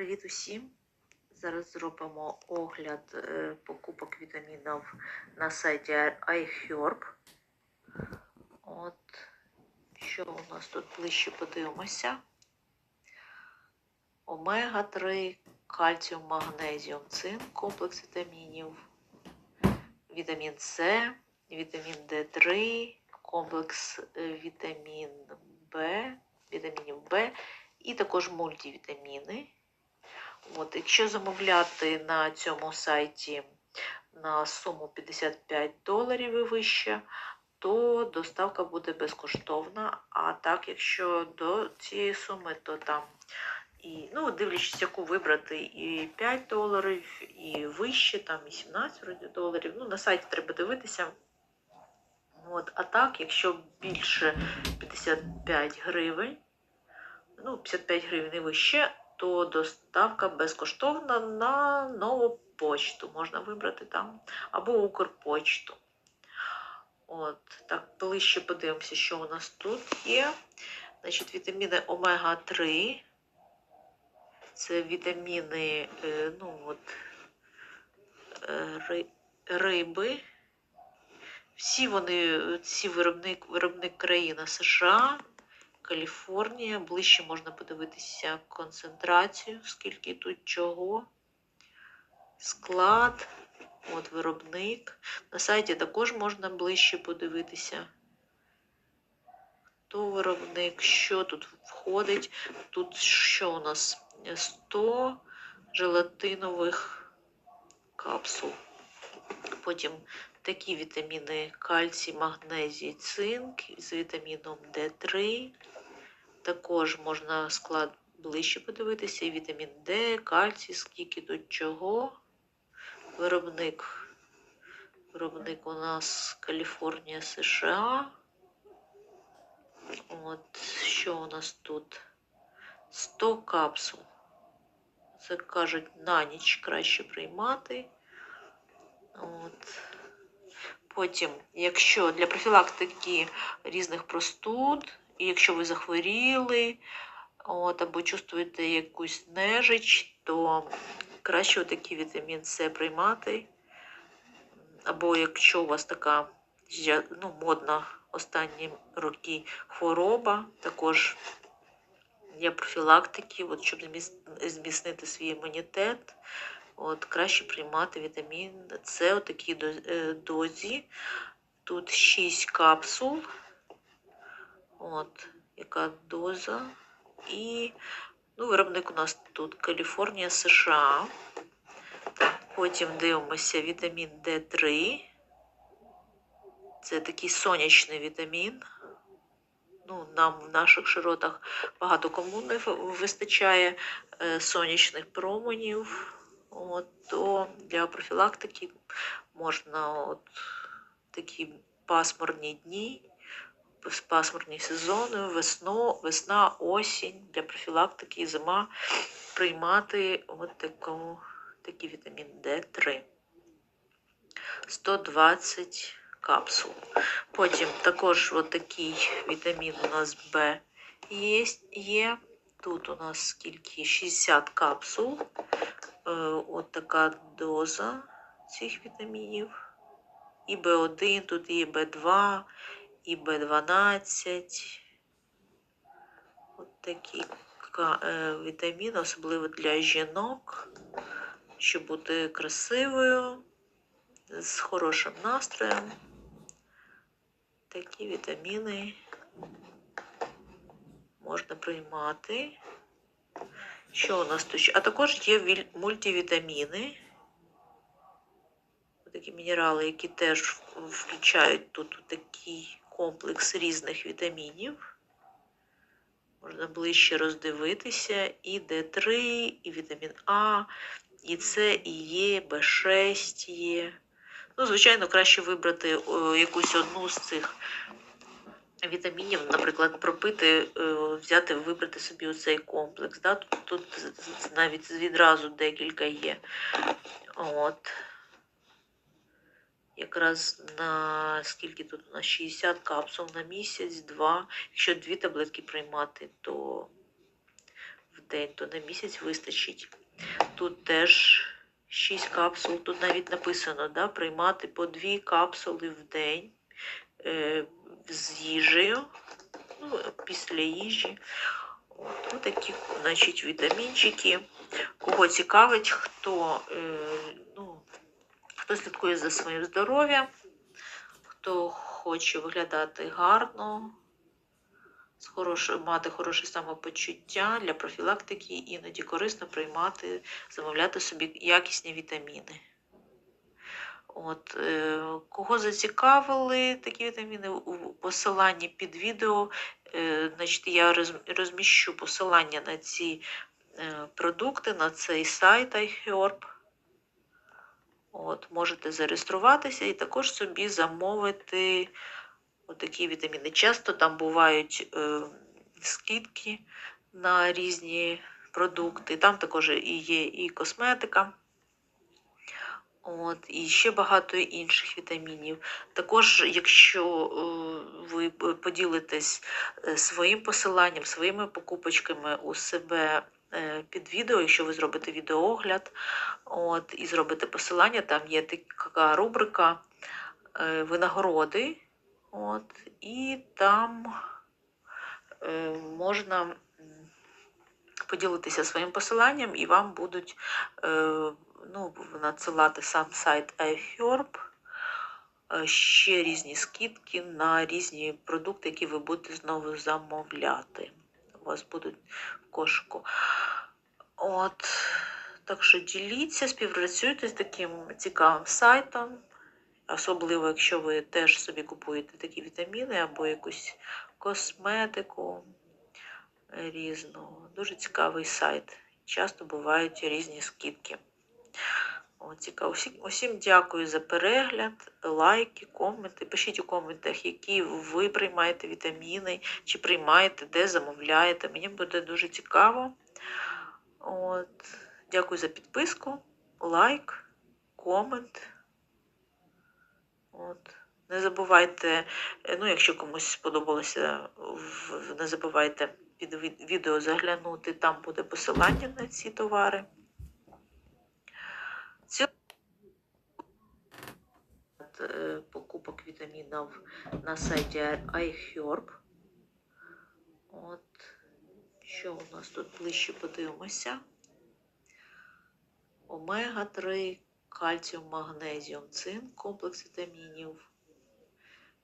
Привіт усім! Зараз зробимо огляд е, покупок вітамінів на сайті iHerb. От, що у нас тут ближче подивимося. Омега-3, кальціум, магнезіум, цинк, комплекс вітамінів, вітамін С, вітамін D3, комплекс е, вітамін В, вітамінів В і також мультивітаміни. От, якщо замовляти на цьому сайті на суму 55 доларів і вище, то доставка буде безкоштовна. А так, якщо до цієї суми, то там і, ну, дивлячись, яку вибрати, і 5 доларів, і вище, там і 17 вроді, доларів. Ну, на сайті треба дивитися. От, а так, якщо більше 55 гривень, ну, 55 гривень і вище, то доставка безкоштовна на нову почту. Можна вибрати там або Укрпочту. От, так, ближче подивимося, що у нас тут є. Значить, вітаміни омега-3. Це вітаміни, е, ну от, е, риби. Всі вони, ці виробник, виробник країна США. Каліфорнія. Ближче можна подивитися концентрацію, скільки тут чого. Склад, от виробник. На сайті також можна ближче подивитися. Хто виробник, що тут входить. Тут що у нас? 100 желатинових капсул. Потім такі вітаміни кальцій, магнезій, цинк з вітаміном D3. Також можна склад ближче подивитися. І вітамін Д, кальцій, скільки тут чого. Виробник. Виробник у нас Каліфорнія, США. От, що у нас тут? 100 капсул. Це кажуть, на ніч краще приймати. От. Потім, якщо для профілактики різних простуд, і якщо ви захворіли, от, або чувствуєте якусь нежич, то краще такий вітамін С приймати. Або якщо у вас така ну, модна останні роки хвороба, також для профілактики, от, щоб зміцнити свій імунітет, от, краще приймати вітамін С у такій е, дозі. Тут 6 капсул. От, яка доза. І ну, виробник у нас тут Каліфорнія, США. Потім дивимося вітамін D3. Це такий сонячний вітамін. Ну, нам в наших широтах багато кому не вистачає е, сонячних променів. От, то для профілактики можна от такі пасмурні дні, пасмурні сезони, весно, весна, осінь для профілактики і зима приймати от таку, такий вітамін D3. 120 капсул. Потім також от такий вітамін у нас Б є. є. Тут у нас скільки? 60 капсул. Е, от така доза цих вітамінів. І Б1, тут і Б2, і Б12. От такі е, вітаміни, особливо для жінок, щоб бути красивою, з хорошим настроєм. Такі вітаміни можна приймати. Що у нас тут? А також є мультивітаміни. Такі мінерали, які теж включають тут такий комплекс різних вітамінів. Можна ближче роздивитися. І Д3, і вітамін А, і С, і Є, Б6 є. Ну, звичайно, краще вибрати якусь одну з цих вітамінів, наприклад, пропити, е, взяти, вибрати собі оцей комплекс. Да? Тут, навіть відразу декілька є. От. Якраз на скільки тут у нас 60 капсул на місяць, два. Якщо дві таблетки приймати, то в день, то на місяць вистачить. Тут теж 6 капсул, тут навіть написано, да, приймати по 2 капсули в день е, з їжею, ну, після їжі. От, такі, значить, вітамінчики. Кого цікавить, хто, е, хто слідкує за своїм здоров'ям, хто хоче виглядати гарно, з хороше, мати хороше самопочуття для профілактики, іноді корисно приймати, замовляти собі якісні вітаміни. От, е, кого зацікавили такі вітаміни у посиланні під відео, е, значить, я розміщу посилання на ці е, продукти, на цей сайт iHerb. От, можете зареєструватися і також собі замовити отакі вітаміни. Часто там бувають е, скидки на різні продукти. Там також і є і косметика. От, і ще багато інших вітамінів. Також, якщо е, ви поділитесь е, своїм посиланням, своїми покупочками у себе під відео, якщо ви зробите відеоогляд, от, і зробите посилання, там є така рубрика е, винагороди. От, і там е, можна поділитися своїм посиланням, і вам будуть е, ну, надсилати сам сайт iHerb, е, ще різні скидки на різні продукти, які ви будете знову замовляти. У вас будуть в кошику. От. Так що діліться, співпрацюйте з таким цікавим сайтом. Особливо, якщо ви теж собі купуєте такі вітаміни або якусь косметику різну. Дуже цікавий сайт. Часто бувають різні скидки. Усім, дякую за перегляд, лайки, коменти. Пишіть у коментах, які ви приймаєте вітаміни, чи приймаєте, де замовляєте. Мені буде дуже цікаво. От. Дякую за підписку, лайк, комент. От. Не забувайте, ну, якщо комусь сподобалося, не забувайте під відео заглянути, там буде посилання на ці товари. Ці е, покупок вітамінів на сайті iHerb. От. Що у нас тут ближче подивимося? Омега-3, кальціум, магнезіум, цинк, комплекс вітамінів,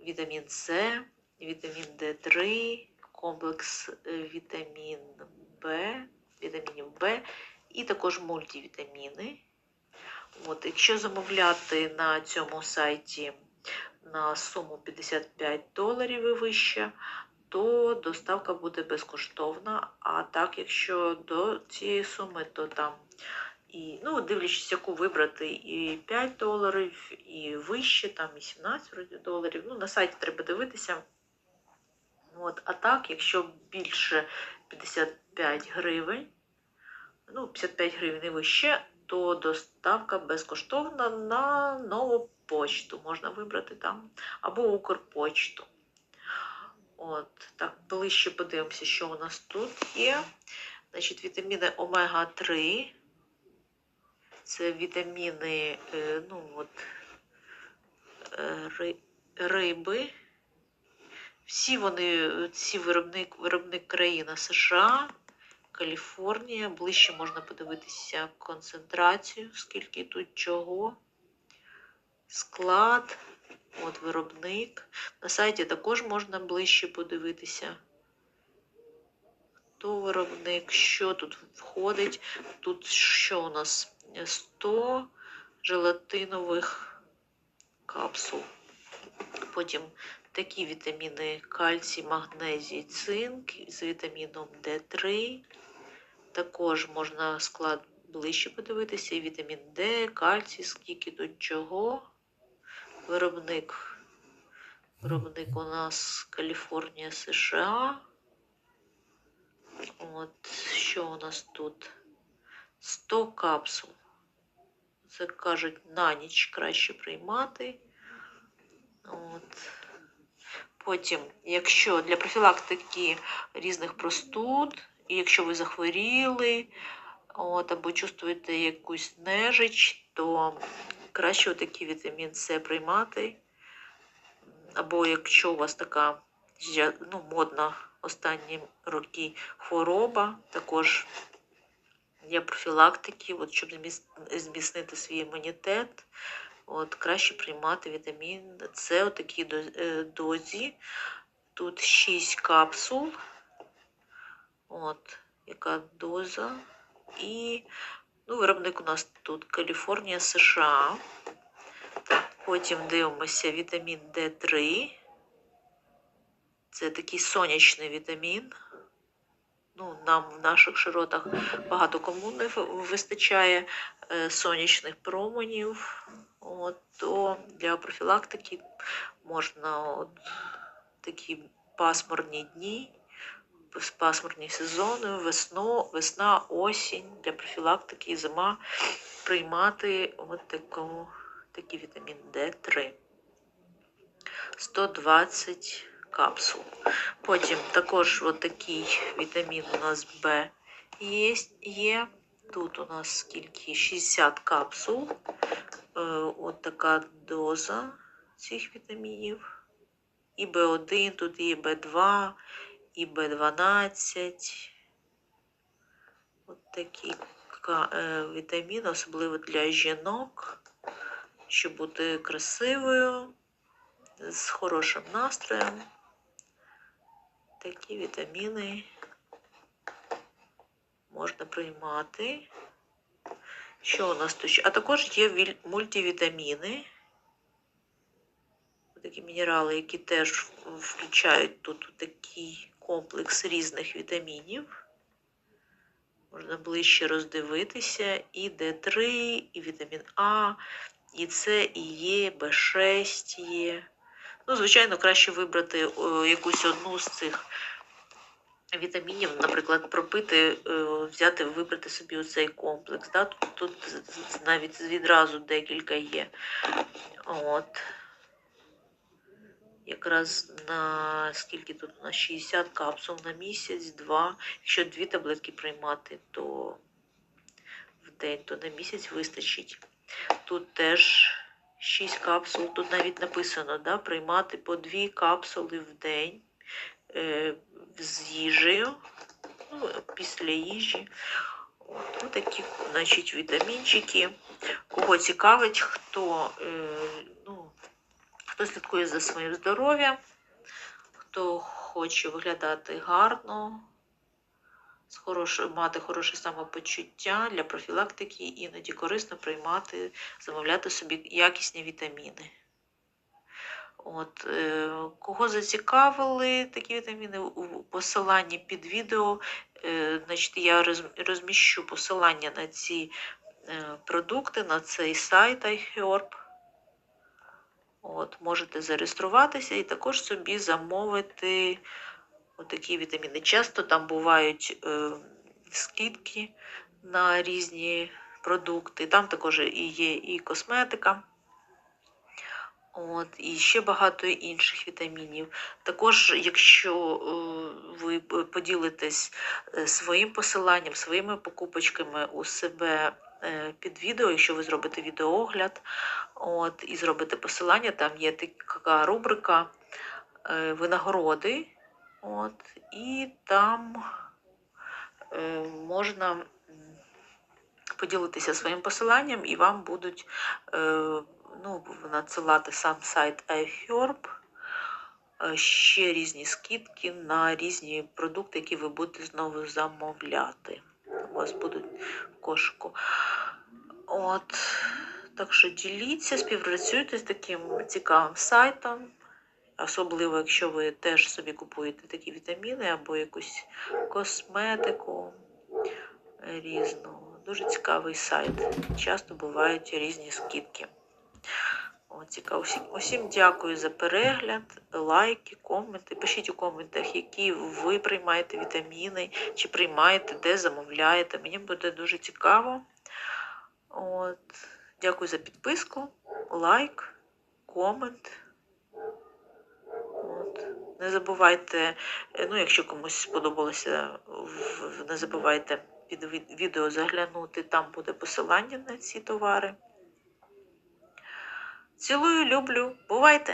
вітамін С, вітамін Д3, комплекс е, вітамін Б, вітамінів Б і також мультивітаміни. От, якщо замовляти на цьому сайті на суму 55 доларів і вище, то доставка буде безкоштовна. А так, якщо до цієї суми, то там і, ну, дивлячись, яку вибрати, і 5 доларів, і вище, там і 17 доларів. Ну, на сайті треба дивитися. От, а так, якщо більше 55 гривень, ну, 55 гривень і вище, то доставка безкоштовна на нову почту. Можна вибрати там або Укрпочту. От, так, ближче подивимося, що у нас тут є. Значить, вітаміни омега-3. Це вітаміни, е, ну, от, е, риби. Всі вони, ці виробник, виробник країна США, Каліфорнія. Ближче можна подивитися концентрацію, скільки тут чого. Склад, от виробник. На сайті також можна ближче подивитися. Хто виробник, що тут входить. Тут що у нас? 100 желатинових капсул. Потім такі вітаміни кальцій, магнезій, цинк з вітаміном Д3. Також можна склад ближче подивитися. І вітамін Д, кальцій, скільки тут чого. Виробник. Виробник у нас Каліфорнія, США. От, що у нас тут? 100 капсул. Це кажуть, на ніч краще приймати. От. Потім, якщо для профілактики різних простуд І якщо ви захворіли, от, або чувствуєте якусь нежич, то краще такий вітамін С приймати. Або якщо у вас така ну, модна останні роки хвороба, також для профілактики, от, щоб зміцнити свій імунітет, от, краще приймати вітамін С у такій е, дозі. Тут 6 капсул. От, яка доза. І ну, виробник у нас тут Каліфорнія, США. Потім дивимося вітамін D3. Це такий сонячний вітамін. Ну, нам в наших широтах багато кому не вистачає е, сонячних променів. От, то для профілактики можна от, такі пасмурні дні, пасмурні сезони, весно, весна, осінь для профілактики і зима приймати от таку, такий вітамін D3. 120 капсул. Потім також от такий вітамін у нас Б є. є. Тут у нас скільки? 60 капсул. Е, от така доза цих вітамінів. І Б1, тут є Б2, і Б12. От такі ка- е, вітаміни, особливо для жінок, щоб бути красивою, з хорошим настроєм. Такі вітаміни можна приймати. Що у нас тут? А також є мультивітаміни. Такі мінерали, які теж включають тут такий комплекс різних вітамінів. Можна ближче роздивитися. І Д3, і вітамін А, і С, і Є, Б6 є. Ну, звичайно, краще вибрати якусь одну з цих вітамінів, наприклад, пропити, е, взяти, вибрати собі оцей комплекс. Да? Тут, тут навіть відразу декілька є. От. Якраз на скільки тут у нас 60 капсул на місяць, два. Якщо дві таблетки приймати, то в день, то на місяць вистачить. Тут теж 6 капсул. Тут навіть написано, да, приймати по 2 капсули в день е, з їжею, ну, після їжі. От, ну, такі, значить, вітамінчики. Кого цікавить, хто, е, хто слідкує за своїм здоров'ям, хто хоче виглядати гарно, з хорошим, мати хороше самопочуття для профілактики, іноді корисно приймати, замовляти собі якісні вітаміни. От, е, кого зацікавили такі вітаміни у посиланні під відео, е, значить, я розміщу посилання на ці е, продукти, на цей сайт iHerb. От, можете зареєструватися і також собі замовити отакі вітаміни. Часто там бувають е, скидки на різні продукти. Там також і є і косметика. От, і ще багато інших вітамінів. Також, якщо е, ви поділитесь е, своїм посиланням, своїми покупочками у себе під відео, якщо ви зробите відеоогляд, от, і зробите посилання, там є така рубрика е, винагороди. От, і там е, можна поділитися своїм посиланням, і вам будуть е, ну, надсилати сам сайт iHerb, е, ще різні скидки на різні продукти, які ви будете знову замовляти. Вас будуть в кошику. От. Так що діліться, співпрацюйте з таким цікавим сайтом. Особливо, якщо ви теж собі купуєте такі вітаміни або якусь косметику різну. Дуже цікавий сайт. Часто бувають різні скидки. О. Усім, дякую за перегляд, лайки, коменти. Пишіть у коментах, які ви приймаєте вітаміни, чи приймаєте, де замовляєте. Мені буде дуже цікаво. От. Дякую за підписку, лайк, комент. От. Не забувайте, е, ну, якщо комусь сподобалося, не забувайте під відео заглянути, там буде посилання на ці товари. Цілую, люблю, бувайте!